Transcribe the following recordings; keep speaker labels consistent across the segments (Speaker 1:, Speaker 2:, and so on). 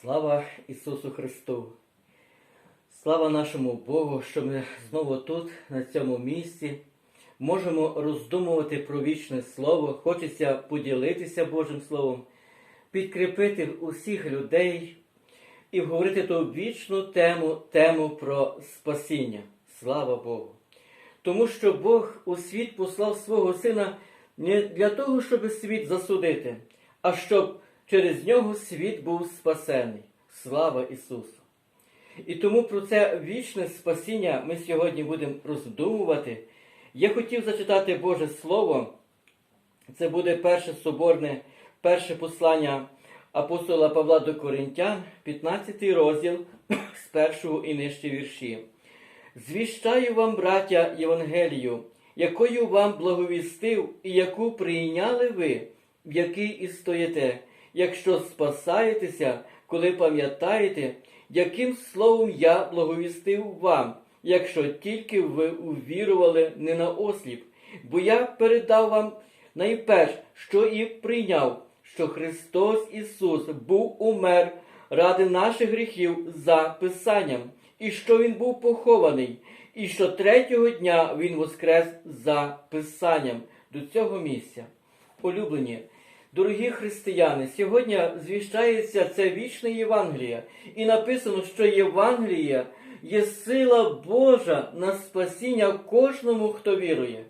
Speaker 1: Слава Ісусу Христу! Слава нашому Богу, що ми знову тут, на цьому місці, можемо роздумувати про вічне Слово. Хочеться поділитися Божим Словом, підкріпити усіх людей і говорити ту вічну тему, тему про спасіння. Слава Богу! Тому що Бог у світ послав свого Сина не для того, щоб світ засудити, а щоб через нього світ був спасений. Слава Ісусу! І тому про це вічне спасіння ми сьогодні будемо роздумувати. Я хотів зачитати Боже Слово. Це буде перше соборне, перше послання апостола Павла до Коринтян, 15 розділ з першого і нижче вірші. Звіщаю вам, браття, Євангелію, якою вам благовістив і яку прийняли ви, в якій і стоїте, якщо спасаєтеся, коли пам'ятаєте, яким словом я благовістив вам, якщо тільки ви увірували не на осліп, бо я передав вам найперш, що і прийняв, що Христос Ісус був умер ради наших гріхів за Писанням, і що Він був похований, і що третього дня Він воскрес за Писанням до цього місця. Улюблені, дорогі християни, сьогодні звіщається це вічне Євангеліє, і написано, що Євангеліє є сила Божа на спасіння кожному, хто вірує.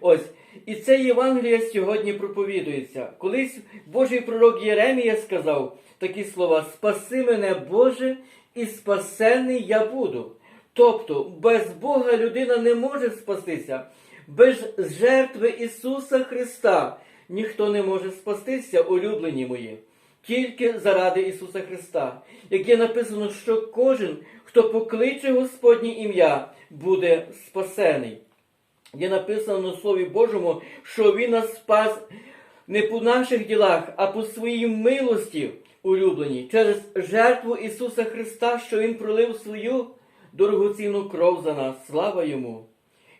Speaker 1: Ось, і це Євангеліє сьогодні проповідується. Колись Божий пророк Єремія сказав такі слова: Спаси мене, Боже, і спасений я буду. Тобто, без Бога людина не може спастися, без жертви Ісуса Христа ніхто не може спастися, улюблені мої, тільки заради Ісуса Христа, як є написано, що кожен, хто покличе Господнє ім'я, буде спасений. Є написано в Слові Божому, що Він нас спас не по наших ділах, а по своїй милості, улюблені, через жертву Ісуса Христа, що Він пролив свою дорогоцінну кров за нас. Слава Йому!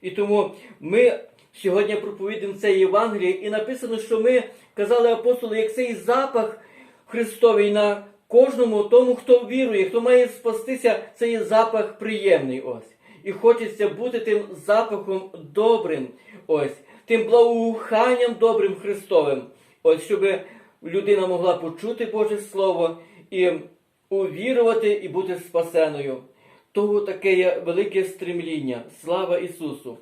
Speaker 1: І тому ми сьогодні проповідуємо це Євангеліє, і написано, що ми казали апостоли, як цей запах Христовий на кожному тому, хто вірує, хто має спастися, це є запах приємний. ось. І хочеться бути тим запахом добрим, ось, тим благоуханням добрим Христовим, ось, щоб людина могла почути Боже Слово і увірувати і бути спасеною. Того таке є велике стремління. Слава Ісусу!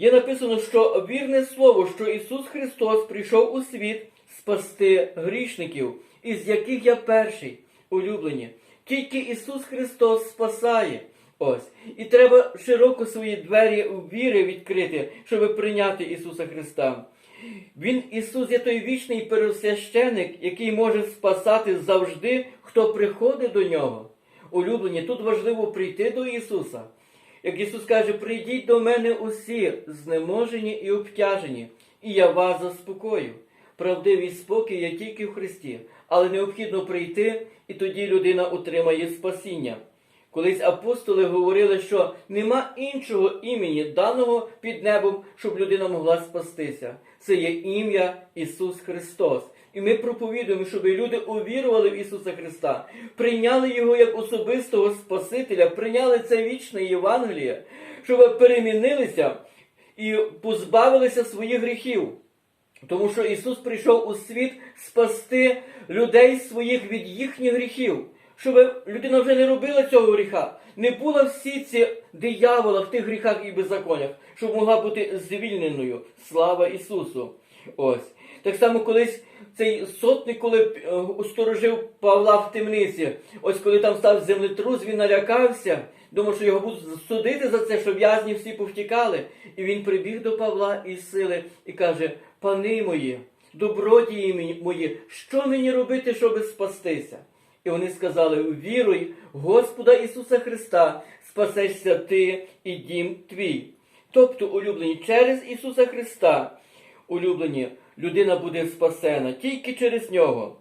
Speaker 1: Є написано, що вірне слово, що Ісус Христос прийшов у світ спасти грішників, із яких я перший, улюблені. Тільки Ісус Христос спасає. Ось. І треба широко свої двері віри відкрити, щоб прийняти Ісуса Христа. Він, Ісус, є той вічний пересвященик, який може спасати завжди, хто приходить до Нього. Улюблені, тут важливо прийти до Ісуса. Як Ісус каже, прийдіть до мене усі, знеможені і обтяжені, і я вас заспокою. Правдивий спокій є тільки в Христі, але необхідно прийти, і тоді людина отримає спасіння. Колись апостоли говорили, що нема іншого імені, даного під небом, щоб людина могла спастися. Це є ім'я Ісус Христос. І ми проповідуємо, щоб люди увірували в Ісуса Христа, прийняли Його як особистого Спасителя, прийняли це вічне Євангеліє, щоб перемінилися і позбавилися своїх гріхів. Тому що Ісус прийшов у світ спасти людей своїх від їхніх гріхів, щоб людина вже не робила цього гріха, не була в сітці диявола в тих гріхах і беззаконнях, щоб могла бути звільненою. Слава Ісусу! Ось. Так само колись цей сотник, коли е, усторожив Павла в темниці, ось коли там став землетрус, він налякався, думав, що його будуть судити за це, що в'язні всі повтікали. І він прибіг до Павла із сили і каже: Пани мої, добродії мої, що мені робити, щоб спастися? І вони сказали: Віруй, Господа Ісуса Христа, спасешся ти і дім твій. Тобто, улюблені, через Ісуса Христа, улюблені, людина буде спасена тільки через нього.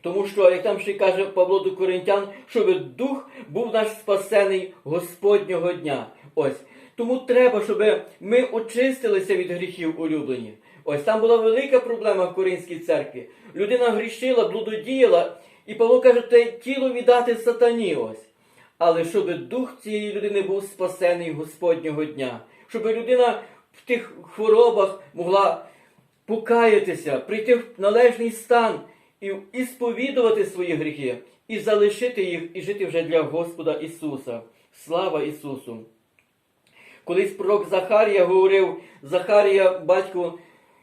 Speaker 1: Тому що, як там ще каже Павло до Коринтян, щоб дух був наш спасений Господнього дня. Ось. Тому треба, щоб ми очистилися від гріхів улюблені. Ось там була велика проблема в Коринській церкві. Людина грішила, блудодіяла, І Павло каже, те тіло віддати сатані ось. Але щоб дух цієї людини був спасений Господнього дня, щоб людина в тих хворобах могла покаятися, прийти в належний стан і, і сповідувати свої гріхи, і залишити їх, і жити вже для Господа Ісуса. Слава Ісусу! Колись пророк Захарія говорив, Захарія, батько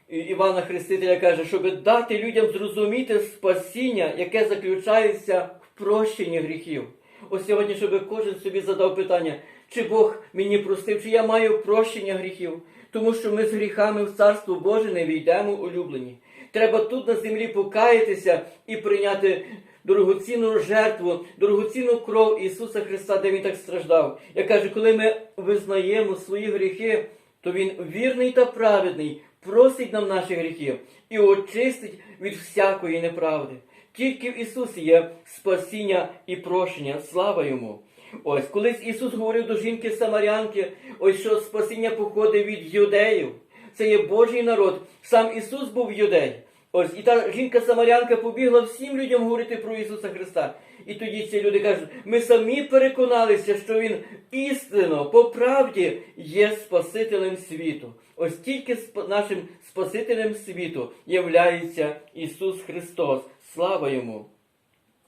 Speaker 1: Івана Хрестителя, каже, щоб дати людям зрозуміти спасіння, яке заключається в прощенні гріхів. Ось сьогодні, щоб кожен собі задав питання, чи Бог мені простив, чи я маю прощення гріхів, тому що ми з гріхами в Царство Боже не війдемо улюблені. Треба тут на землі покаятися і прийняти дорогоцінну жертву, дорогоцінну кров Ісуса Христа, де Він так страждав. Я кажу, коли ми визнаємо свої гріхи, то Він вірний та праведний, просить нам наші гріхи і очистить від всякої неправди. Тільки в Ісусі є спасіння і прощення. Слава йому! Ось колись Ісус говорив до жінки Самарянки, ось що спасіння походить від юдеїв. Це є Божий народ. Сам Ісус був юдей. Ось і та жінка Самарянка побігла всім людям говорити про Ісуса Христа. І тоді ці люди кажуть: ми самі переконалися, що Він істинно, по правді є Спасителем світу. Ось тільки нашим Спасителем світу являється Ісус Христос. Слава йому!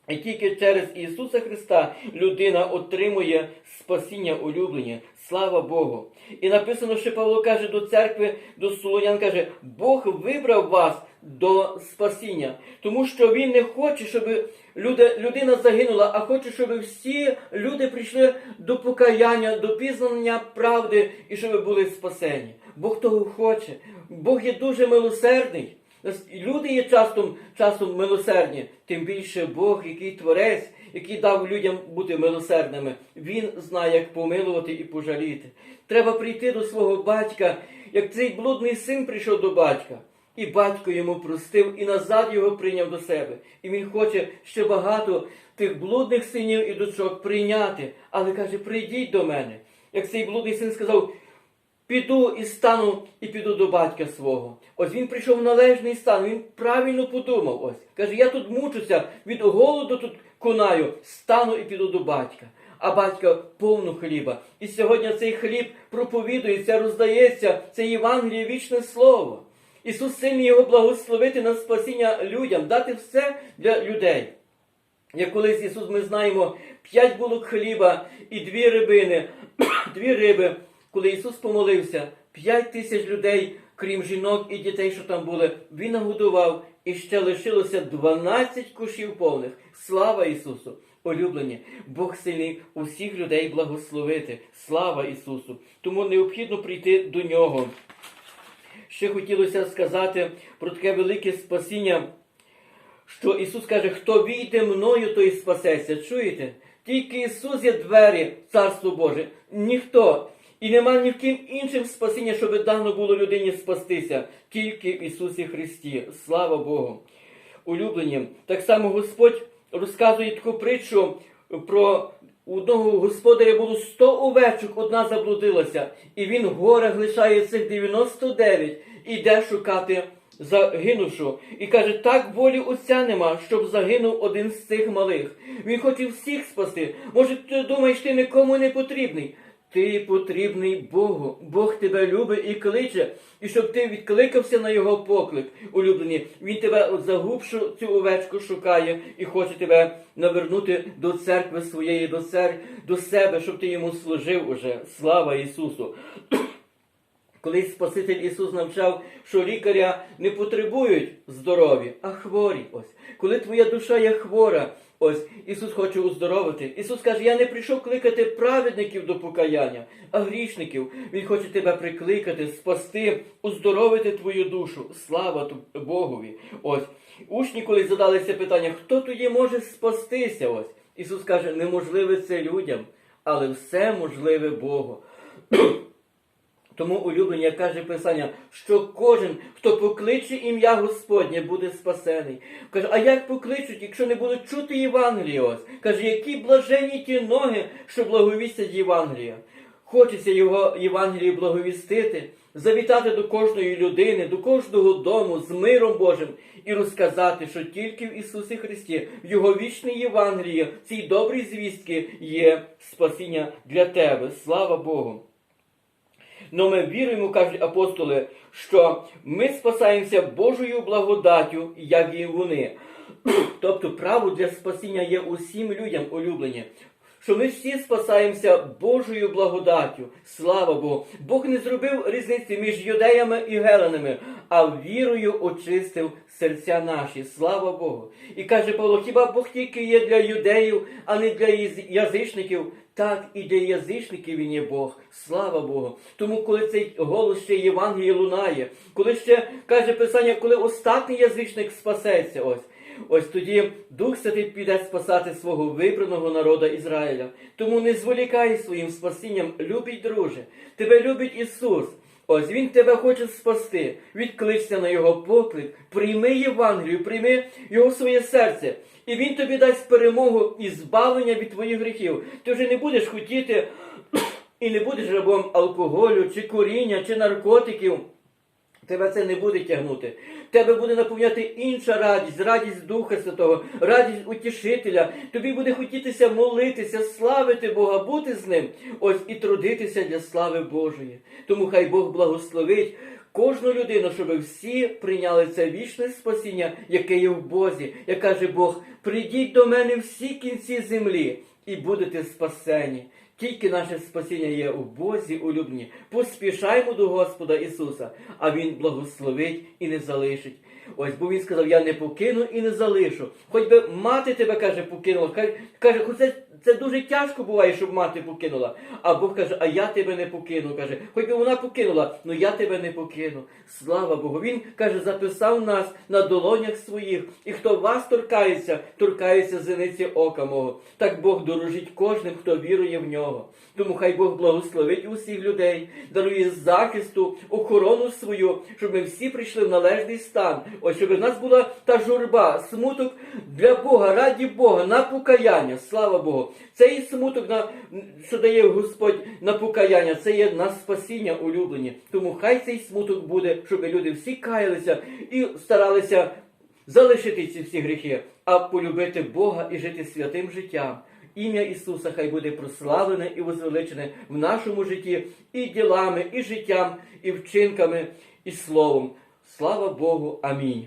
Speaker 1: І тільки через Ісуса Христа людина отримує спасіння улюблення. Слава Богу! І написано, що Павло каже до церкви, до Солонян, каже, Бог вибрав вас до спасіння, тому що Він не хоче, щоб люди, людина загинула, а хоче, щоб всі люди прийшли до покаяння, до пізнання правди і щоб були спасені. Бог того хоче. Бог є дуже милосердний. Люди є часто, часом милосердні, тим більше Бог, який творець, який дав людям бути милосердними, він знає, як помилувати і пожаліти. Треба прийти до свого батька, як цей блудний син прийшов до батька, і батько йому простив, і назад його прийняв до себе. І він хоче ще багато тих блудних синів і дочок прийняти, але каже: прийдіть до мене. Як цей блудний син сказав, Піду і стану і піду до батька свого. Ось він прийшов в належний стан, він правильно подумав. Ось каже: я тут мучуся, від голоду тут конаю, стану і піду до батька. А батька повну хліба. І сьогодні цей хліб проповідується, роздається, це Євангеліє вічне слово. Ісус сильний його благословити на спасіння людям, дати все для людей. Як колись Ісус, ми знаємо, п'ять булок хліба і дві рибини, дві риби. Коли Ісус помолився, п'ять тисяч людей, крім жінок і дітей, що там були, Він нагодував, і ще лишилося 12 кушів повних. Слава Ісусу! Улюблені, Бог сильний усіх людей благословити. Слава Ісусу! Тому необхідно прийти до Нього. Ще хотілося сказати про таке велике спасіння що Ісус каже, хто війде мною, той спасеться. Чуєте? Тільки Ісус є двері Царство Боже. Ніхто. І нема ні в ким іншим спасіння, щоб дано було людині спастися, тільки в Ісусі Христі. Слава Богу. Улюблені. Так само Господь розказує таку притчу про одного господаря було 100 овечок, одна заблудилася, і він в горах лишає цих 99 і йде шукати загинувшу. І каже, так волі отця нема, щоб загинув один з цих малих. Він хоче всіх спасти. Може, ти думаєш, ти нікому не потрібний. Ти потрібний Богу. Бог тебе любить і кличе, і щоб ти відкликався на його поклик, улюблені. Він тебе загубшу цю овечку шукає і хоче тебе навернути до церкви своєї, до цер... до себе, щоб ти йому служив уже. Слава Ісусу! Колись Спаситель Ісус навчав, що лікаря не потребують здорові, а хворі. Ось. Коли твоя душа є хвора, ось Ісус хоче уздоровити. Ісус каже, я не прийшов кликати праведників до покаяння, а грішників. Він хоче тебе прикликати, спасти, уздоровити твою душу. Слава Богові. Ось. Учні колись задалися питання, хто тоді може спастися? Ось. Ісус каже, неможливе це людям, але все можливе Богу. Тому улюблення каже Писання, що кожен, хто покличе ім'я Господнє, буде спасений. Каже, а як покличуть, якщо не будуть чути Євангелія? Ось каже, які блаженні ті ноги, що благовістять Євангелія. Хочеться його Євангелії благовістити, завітати до кожної людини, до кожного дому з миром Божим і розказати, що тільки в Ісусі Христі, в Його вічній Євангелії, цій добрій звістки є спасіння для тебе. Слава Богу! Но ми віруємо, кажуть апостоли, що ми спасаємося Божою благодаттю, як і вони. Тобто право для спасіння є усім людям улюблені. Що ми всі спасаємося Божою благодаттю. Слава Богу. Бог не зробив різниці між юдеями і геленами, а вірою очистив серця наші. Слава Богу. І каже Павло, хіба Бог тільки є для юдеїв, а не для язичників? Так і для язичників він є Бог. Слава Богу. Тому, коли цей голос ще Євангелії лунає, коли ще каже Писання, коли остатній язичник спасеться, ось. Ось тоді Дух Святий піде спасати свого вибраного народа Ізраїля. Тому не зволікай своїм спасінням, любий друже. Тебе любить Ісус. Ось Він тебе хоче спасти. Відкличся на Його поклик, прийми Євангелію, прийми Його в своє серце. І Він тобі дасть перемогу і збавлення від твоїх гріхів. Ти вже не будеш хотіти і не будеш рабом алкоголю, чи куріння, чи наркотиків. Тебе це не буде тягнути. Тебе буде наповняти інша радість, радість Духа Святого, радість утішителя. Тобі буде хотітися молитися, славити Бога, бути з ним, ось і трудитися для слави Божої. Тому хай Бог благословить кожну людину, щоб всі прийняли це вічне спасіння, яке є в Бозі, як каже Бог: прийдіть до мене всі кінці землі і будете спасені. Тільки наше спасіння є у Бозі улюблені. Поспішаймо до Господа Ісуса, а Він благословить і не залишить. Ось, бо Він сказав, я не покину і не залишу. Хоч би мати тебе, каже, покинула. Каже, Каже, хоч це, це дуже тяжко буває, щоб мати покинула. А Бог каже, а я тебе не покину. Каже, хоч би вона покинула, але я тебе не покину. Слава Богу. Він каже, записав нас на долонях своїх. І хто вас торкається, торкається зениці ока мого. Так Бог дорожить кожним, хто вірує в нього. Тому хай Бог благословить усіх людей, дарує захисту, охорону свою, щоб ми всі прийшли в належний стан. Ось щоб в нас була та журба, смуток для Бога, раді Бога, на покаяння. Слава Богу. Цей смуток, на, що дає Господь на покаяння, це є на спасіння улюблені. Тому хай цей смуток буде, щоб люди всі каялися і старалися залишити ці всі гріхи, а полюбити Бога і жити святим життям. Ім'я Ісуса хай буде прославлене і возвеличене в нашому житті і ділами, і життям, і вчинками, і словом. Слава Богу. Амінь.